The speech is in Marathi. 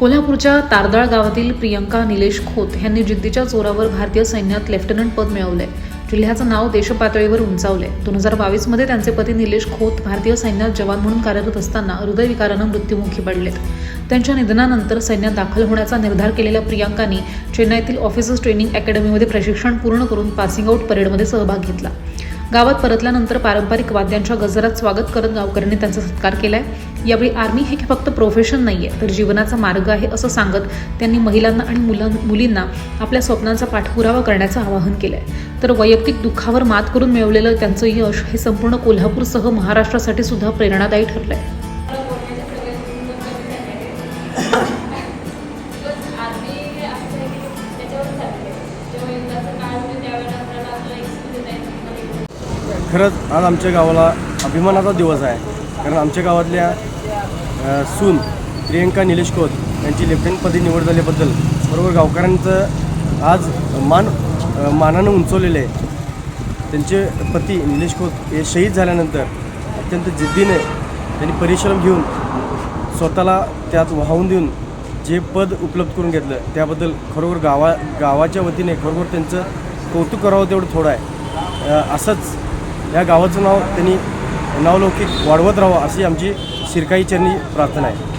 कोल्हापूरच्या तारदाळ गावातील प्रियंका निलेश खोत यांनी जिद्दीच्या जोरावर भारतीय सैन्यात लेफ्टनंट पद मिळवलंय. जिल्ह्याचं नाव देशपातळीवर उंचावलंय. दोन हजार बावीसमध्ये त्यांचे पती निलेश खोत भारतीय सैन्यात जवान म्हणून कार्यरत असताना हृदयविकारानं मृत्युमुखी पडलेत. त्यांच्या निधनानंतर सैन्यात दाखल होण्याचा निर्धार केलेल्या प्रियांकानी चेन्नईतील ऑफिसर्स ट्रेनिंग अकॅडमीमध्ये प्रशिक्षण पूर्ण करून पासिंग आऊट परेडमध्ये सहभाग घेतला. गावात परतल्यानंतर पारंपरिक वाद्यांच्या गजरात स्वागत करत गावकऱ्यांनी त्यांचा सत्कार केलाय. यावेळी आर्मी हे फक्त प्रोफेशन नाही आहे तर जीवनाचा मार्ग आहे असं सांगत त्यांनी महिलांना आणि मुलां मुलींना आपल्या स्वप्नांचा पाठपुरावा करण्याचं आवाहन केलं आहे तर वैयक्तिक दुःखावर मात करून मिळवलेलं त्यांचं यश हे संपूर्ण कोल्हापूरसह महाराष्ट्रासाठी सुद्धा प्रेरणादायी ठरलं आहे खरंच आज आमच्या गावाला अभिमानाचा दिवस आहे. कारण आमच्या गावातल्या सून प्रियंका निलेश खोत यांची लेफ्टनंटपदी निवड झाल्याबद्दल बरोबर गावकऱ्यांचं आज मान मानानं उंचवलेलं आहे त्यांचे पती निलेश खोत हे शहीद झाल्यानंतर अत्यंत जिद्दीने त्यांनी परिश्रम घेऊन स्वतःला त्यात वाहून देऊन जे पद उपलब्ध करून घेतलं त्याबद्दल खरोखर गावा गावाच्या वतीने खरोखर त्यांचं कौतुक करावं तेवढं थोडं आहे. असंच या गावाचं नाव त्यांनी नावलौकिक वाढवत राहावं अशी आमची शिरकाई चरणी प्रार्थना आहे.